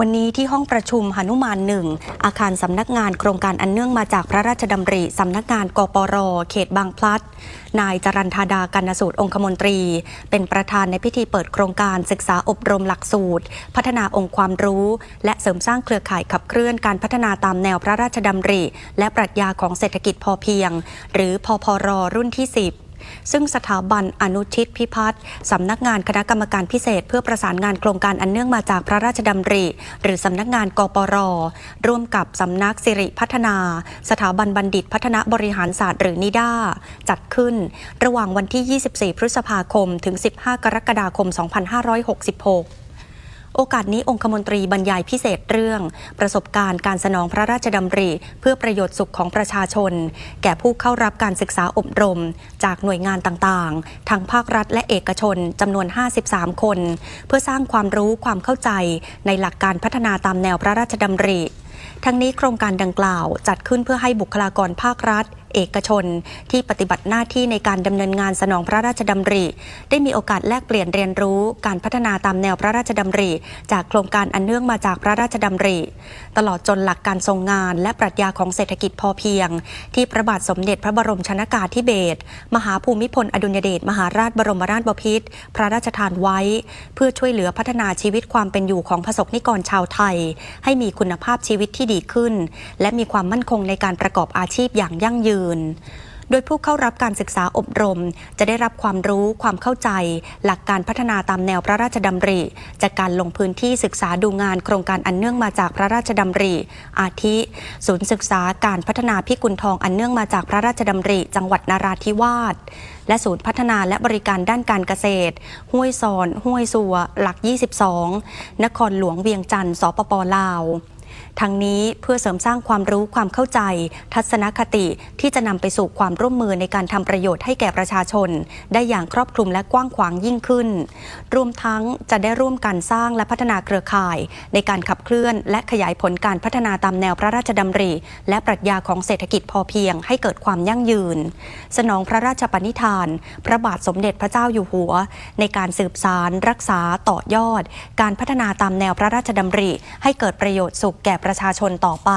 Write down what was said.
วันนี้ที่ห้องประชุมหนุมานหนึ่งอาคารสำนักงานโครงการอันเนื่องมาจากพระราชดำริสำนักงานกปร เขตบางพลัด นายจรันธาดากันสูตรองคมนตรี เป็นประธานในพิธีเปิดโครงการศึกษาอบรมหลักสูตร พัฒนาองค์ความรู้ และเสริมสร้างเครือข่ายขับเคลื่อนการพัฒนาตามแนวพระราชดำริ และปรัชญาของเศรษฐกิจพอเพียง หรือพพรรุ่นที่ 10 ซึ่งสถาบันอนุชิตพิพัฒน์สำนักงานคณะกรรมการพิเศษ เพื่อประสานงานโครงการอันเนื่องมาจากพระราชดำริ หรือสำนักงานกปร ร่วมกับสำนักสิริพัฒนา สถาบันบัณฑิตพัฒนาบริหารศาสตร์หรือนิด้าจัดขึ้น ระหว่างวันที่ 24 พฤษภาคม ถึง 15 กรกฎาคม 2566 โอกาสนี้องคมนตรีบรรยายพิเศษเรื่อง ประสบการณ์การสนองพระราชดำริ เพื่อประโยชน์สุขของประชาชน แก่ผู้เข้ารับการศึกษาอบรม จากหน่วยงานต่างๆ ทั้งภาครัฐและเอกชนจำนวน 53 คน เพื่อสร้างความรู้ความเข้าใจในหลักการพัฒนาตามแนวพระราชดำริ ทั้งนี้โครงการดังกล่าวจัดขึ้นเพื่อให้บุคลากรภาครัฐ เอกชน ที่ปฏิบัติหน้าที่ในการดำเนินงานสนองพระราชดำริ ได้มีโอกาสแลกเปลี่ยนเรียนรู้ การพัฒนาตามแนวพระราชดำริ จากโครงการอันเนื่องมาจากพระราชดำริ ตลอดจนหลักการทรงงาน และปรัชญาของเศรษฐกิจพอเพียง ที่พระบาทสมเด็จพระบรมชนากาธิเบศรมหาภูมิพลอดุลยเดชมหาราชบรมราชบพิตรพระราชทานไว้ เพื่อช่วยเหลือพัฒนาชีวิตความเป็นอยู่ของประสบนิกรชาวไทย ให้มีคุณภาพชีวิตที่ดีขึ้น และมีความมั่นคงในการประกอบอาชีพอย่างยั่งยืนโดยผู้เข้ารับการศึกษาอบรม จะได้รับความรู้ความเข้าใจ หลักการพัฒนาตามแนวพระราชดำริ จากการลงพื้นที่ศึกษาดูงานโครงการอันเนื่องมาจากพระราชดำริ อาทิ ศูนย์ศึกษาการพัฒนาพิกุลทองอันเนื่องมาจากพระราชดำริ จังหวัดนาราธิวาสและศูนย์พัฒนาและบริการด้านการเกษตร ห้วยซอน ห้วยสัว หลัก 22 นครหลวงเวียงจันทร์สปปลาว ทั้งนี้เพื่อเสริมสร้างความรู้ความเข้าใจ ทัศนคติที่จะนำไปสู่ความร่วมมือในการทำประโยชน์ให้แก่ประชาชน ได้อย่างครอบคลุมและกว้างขวางยิ่งขึ้น รวมทั้งจะได้ร่วมกันสร้างและพัฒนาเครือข่าย ในการขับเคลื่อน และขยายผลการพัฒนาตามแนวพระราชดำริ และปรัชญาของเศรษฐกิจพอเพียง ให้เกิดความยั่งยืน สนองพระราชปณิธาน พระบาทสมเด็จพระเจ้าอยู่หัว ในการสืบสารรักษาต่อยอด การพัฒนาตามแนวพระราชดำริ ให้เกิดประโยชน์สุขแก่ประชาชนต่อไป